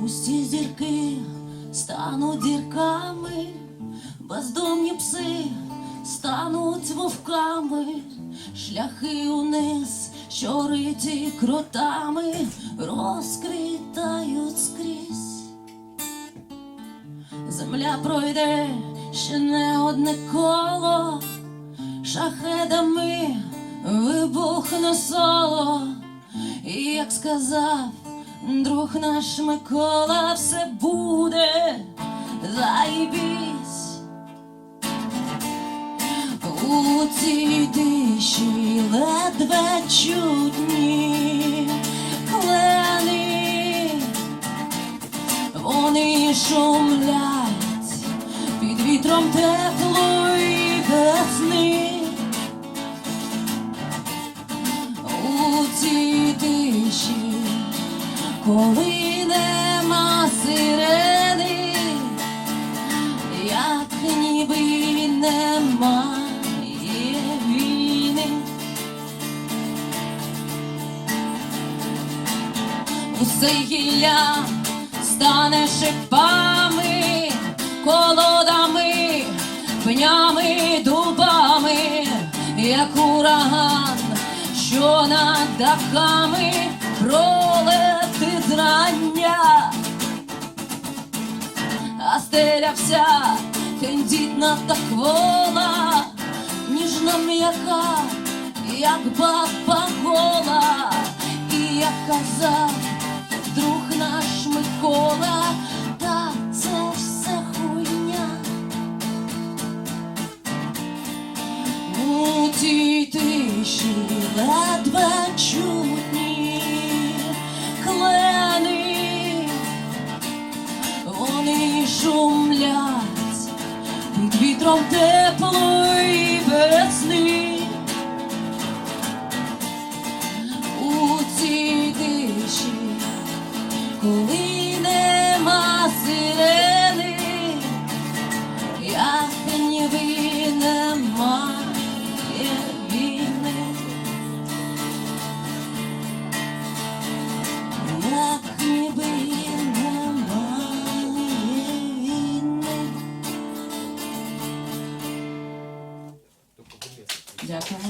Пусті зірки стануть дірками, бездомні пси стануть вовками, шляхи униз, що риті кротами, розквітають скрізь. Земля пройде ще не одне коло, шахедами вибухне соло, і як сказав друг наш Микола, все буде. Заєбісь. У цій тиші ледве чутні. Клени, вони шумлять. Під вітром теплої коли нема сирени, як ніби немає війни. Усе гілля стане шипами, колодами, пнями, дубами, як ураган, що над дахами пролетить стеля вся тендітна та квола, ніжно м'яка, як баба гола, і як казав друг наш Микола, та це все хуйня. У тій тиші ледве чутні під вітром теплої весни. У Дякую.